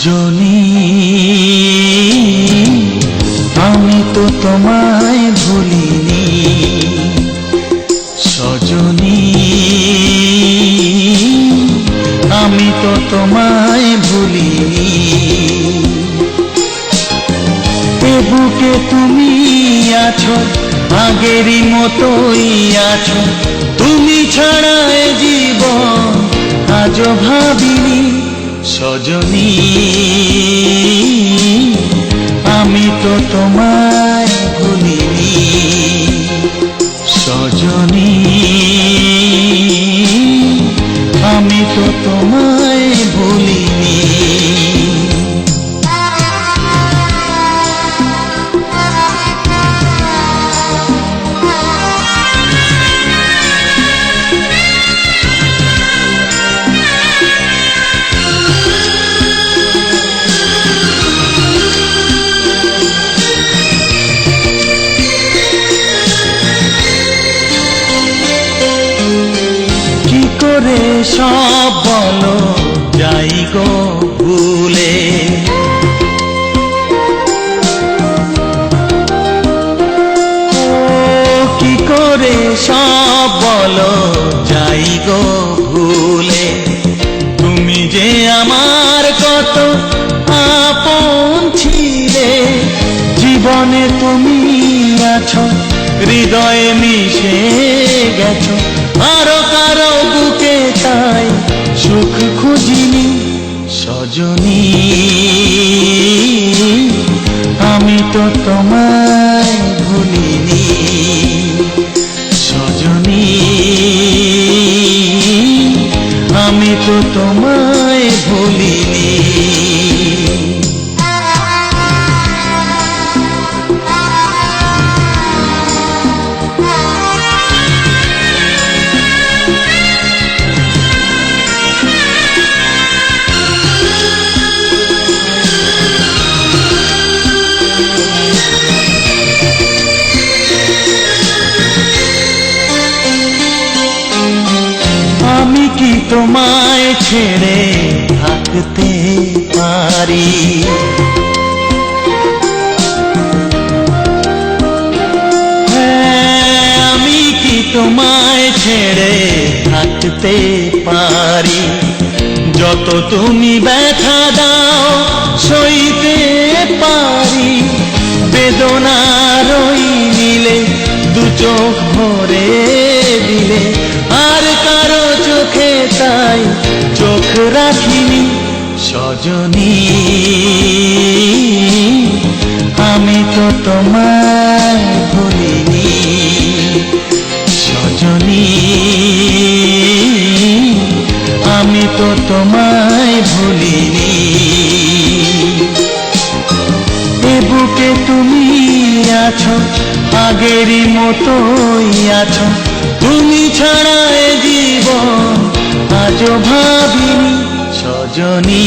সজনী আমি তো তোমায় ভুলিনি সজনী আমি তো তোমায় ভুলিনি। বুকে তুমি আছো, আগেরই মতোই আছো। তুমি ছাড়া জীবন আজও ভাবিনি। সজনী। আমি তো তোমায় ভুলিনি। সজনী। আমি তো তোমায় ভুলিনি। সব বলো যাই গো ভুলে। কি করে সব বলো যাই গো ভুলে? তুমি যে আমার কত আপন ছিলে, জীবনে তুমি আছো, হৃদয়ে মিশে গেছো, আরও কারও বুকে তাই সুখ খুঁজিনি সজনী। আমি তো তোমায় তোমায় ছেড়ে থাকতে পারি। হ্যাঁ, আমি কি তোমায় ছেড়ে থাকতে পারি? যত তুমি ব্যথা দাও সইতে পারি। বেদনার নীলে দু চোখ ভরে রাখিনি সজনী। আমি তো তোমায় ভুলিনি সজনী। আমি তো তোমায় ভুলিনি। এ বুকে তুমি আছো, আগেরই মতোই আছো। তুমি ছাড়া আজও ভাবিনি সজনী।